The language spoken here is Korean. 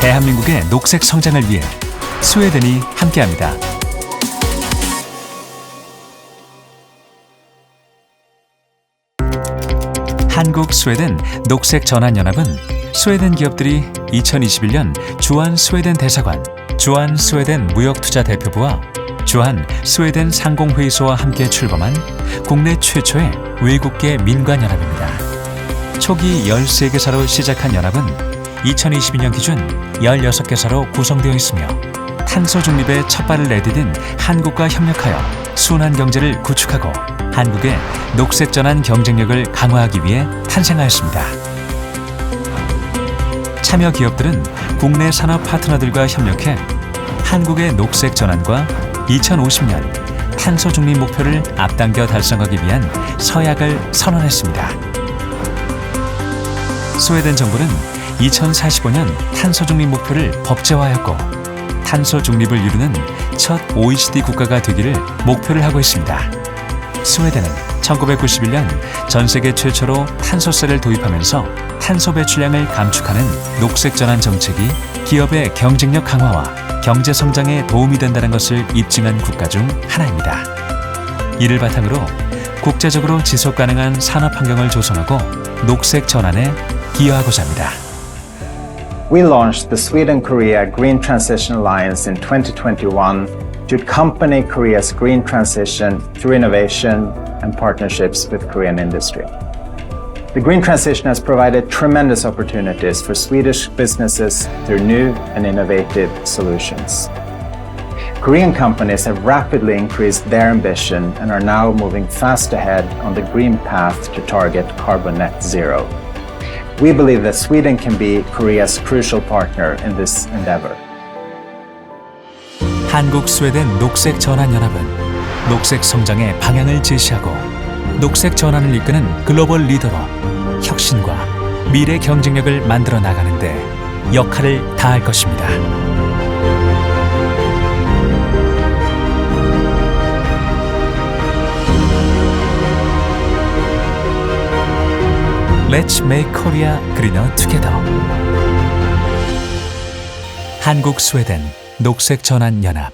대한민국의 녹색 성장을 위해 스웨덴이 함께합니다. 한국 스웨덴 녹색 전환 연합은 스웨덴 기업들이 2021년 주한 스웨덴 대사관, 주한 스웨덴 무역투자 대표부와 주한 스웨덴 상공회의소와 함께 출범한 국내 최초의 외국계 민관연합입니다. 초기 13개사로 시작한 연합은 2022년 기준 16개사로 구성되어 있으며 탄소 중립에 첫 발을 내디딘 한국과 협력하여 순환 경제를 구축하고 한국의 녹색 전환 경쟁력을 강화하기 위해 탄생하였습니다. 참여 기업들은 국내 산업 파트너들과 협력해 한국의 녹색 전환과 2050년 탄소 중립 목표를 앞당겨 달성하기 위한 서약을 선언했습니다. 스웨덴 정부는 2045년 탄소 중립 목표를 법제화하였고 탄소 중립을 이루는 첫 OECD 국가가 되기를 목표를 하고 있습니다. 스웨덴은 1991년 전 세계 최초로 탄소세를 도입하면서 탄소 배출량을 감축하는 녹색 전환 정책이 기업의 경쟁력 강화와 경제 성장에 도움이 된다는 것을 입증한 국가 중 하나입니다. 이를 바탕으로 국제적으로 지속 가능한 산업 환경을 조성하고 녹색 전환에 기여하고자 합니다. We launched the Sweden Korea Green Transition Alliance in 2021 to accompany Korea's green transition through innovation and partnerships with Korean industry. The green transition has provided tremendous opportunities for Swedish businesses through new and innovative solutions. Korean companies have rapidly increased their ambition and are now moving fast ahead on the green path to target carbon net zero. We believe that Sweden can be Korea's crucial partner in this endeavor. 한국 스웨덴 녹색 전환 연합은 녹색 성장의 방향을 제시하고 녹색 전환을 이끄는 글로벌 리더로 혁신과 미래 경쟁력을 만들어 나가는데 역할을 다할 것입니다. Let's make Korea greener together. 한국 스웨덴 녹색 전환 연합